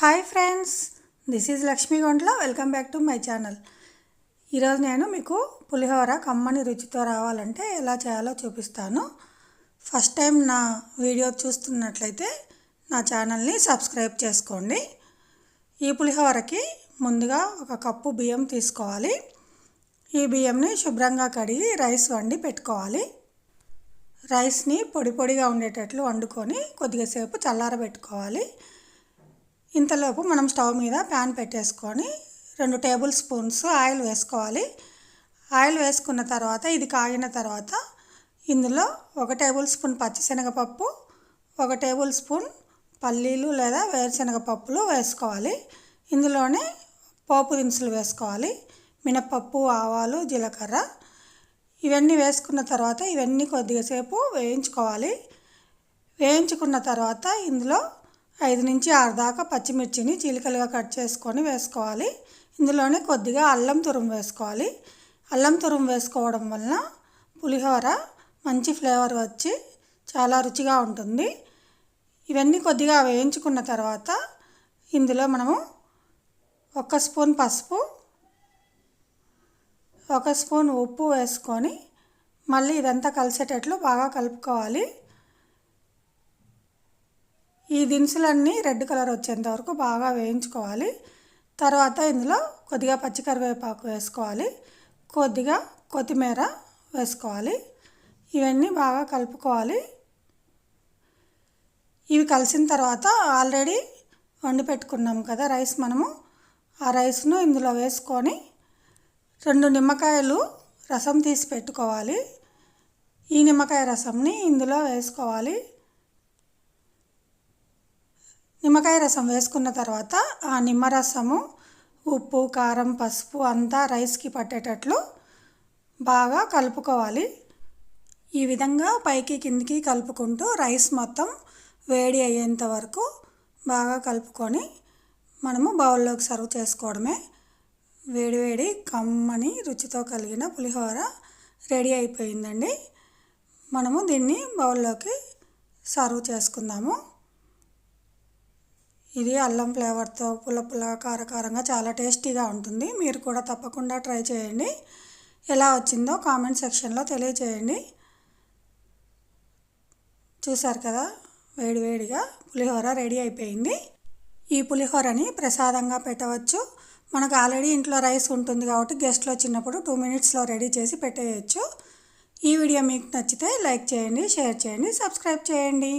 Hi friends this is Lakshmi Guntla welcome back to my channel ఈరోజు నేను మీకు పులిహోర కమ్మని రుచితో రావాలంటే ఎలా చేయాలో చూపిస్తాను. ఫస్ట్ టైం నా వీడియో చూస్తున్నట్లయితే నా ఛానల్ని సబ్స్క్రైబ్ చేసుకోండి. ఈ పులిహోరకి ముందుగా ఒక కప్పు బియ్యం తీసుకోవాలి. ఈ బియ్యంని శుభ్రంగా కడిగి రైస్ వండి పెట్టుకోవాలి. రైస్ని పొడి పొడిగా ఉండేటట్లు వండుకొని కొద్దిగా సేపు చల్లారబెట్టుకోవాలి. ఇంతలోపు మనం స్టవ్ మీద ప్యాన్ పెట్టేసుకొని రెండు టేబుల్ స్పూన్స్ ఆయిల్ వేసుకోవాలి. ఆయిల్ వేసుకున్న తర్వాత ఇది కాగిన తర్వాత ఇందులో ఒక టేబుల్ స్పూన్ పచ్చిశనగపప్పు ఒక టేబుల్ స్పూన్ పల్లీలు లేదా వేరుశనగ పప్పులు వేసుకోవాలి. ఇందులోనే పోపు దినుసులు వేసుకోవాలి. మినపప్పు ఆవాలు జీలకర్ర ఇవన్నీ వేసుకున్న తర్వాత ఇవన్నీ కొద్దిగా సేపు వేయించుకోవాలి. వేయించుకున్న తర్వాత ఇందులో ఐదు నుంచి ఆరు దాకా పచ్చిమిర్చిని చీలికలుగా కట్ చేసుకొని వేసుకోవాలి. ఇందులోనే కొద్దిగా అల్లం తురుము వేసుకోవాలి. అల్లం తురుము వేసుకోవడం వలన పులిహోర మంచి ఫ్లేవర్ వచ్చి చాలా రుచిగా ఉంటుంది. ఇవన్నీ కొద్దిగా వేయించుకున్న తర్వాత ఇందులో మనము ఒక స్పూన్ పసుపు ఒక స్పూన్ ఉప్పు వేసుకొని మళ్ళీ ఇదంతా కలిసేటట్లు బాగా కలుపుకోవాలి. ఈ దినుసులన్నీ రెడ్ కలర్ వచ్చేంత వరకు బాగా వేయించుకోవాలి. తర్వాత ఇందులో కొద్దిగా పచ్చికరివేపాకు వేసుకోవాలి. కొద్దిగా కొత్తిమీర వేసుకోవాలి. ఇవన్నీ బాగా కలుపుకోవాలి. ఇవి కలిసిన తర్వాత ఆల్రెడీ వండి పెట్టుకున్నాం కదా రైస్ మనము. ఆ రైస్ను ఇందులో వేసుకొని రెండు నిమ్మకాయలు రసం తీసి పెట్టుకోవాలి. ఈ నిమ్మకాయ రసంని ఇందులో వేసుకోవాలి. నిమ్మకాయ రసం వేసుకున్న తర్వాత ఆ నిమ్మరసము ఉప్పు కారం పసుపు అంతా రైస్కి పట్టేటట్లు బాగా కలుపుకోవాలి. ఈ విధంగా పైకి కిందికి కలుపుకుంటూ రైస్ మొత్తం వేడి అయ్యేంత వరకు బాగా కలుపుకొని మనము బౌల్లోకి సర్వ్ చేసుకోవడమే. వేడివేడి కమ్మని రుచితో కలిగిన పులిహోర రెడీ అయిపోయిందండి. మనము దీన్ని బౌల్లోకి సర్వ్ చేసుకుందాము. ఇది అల్లం ఫ్లేవర్తో పుల్ల పుల్ల కారకారంగా చాలా టేస్టీగా ఉంటుంది. మీరు కూడా తప్పకుండా ట్రై చేయండి. ఎలా వచ్చిందో కామెంట్ సెక్షన్లో తెలియచేయండి. చూసారు కదా వేడివేడిగా పులిహోర రెడీ అయిపోయింది. ఈ పులిహోరని ప్రసాదంగా పెట్టవచ్చు. మనకు ఆల్రెడీ ఇంట్లో రైస్ ఉంటుంది కాబట్టి గెస్ట్లు వచ్చినప్పుడు టూ మినిట్స్లో రెడీ చేసి పెట్టేయచ్చు. ఈ వీడియో మీకు నచ్చితే లైక్ చేయండి షేర్ చేయండి సబ్స్క్రైబ్ చేయండి.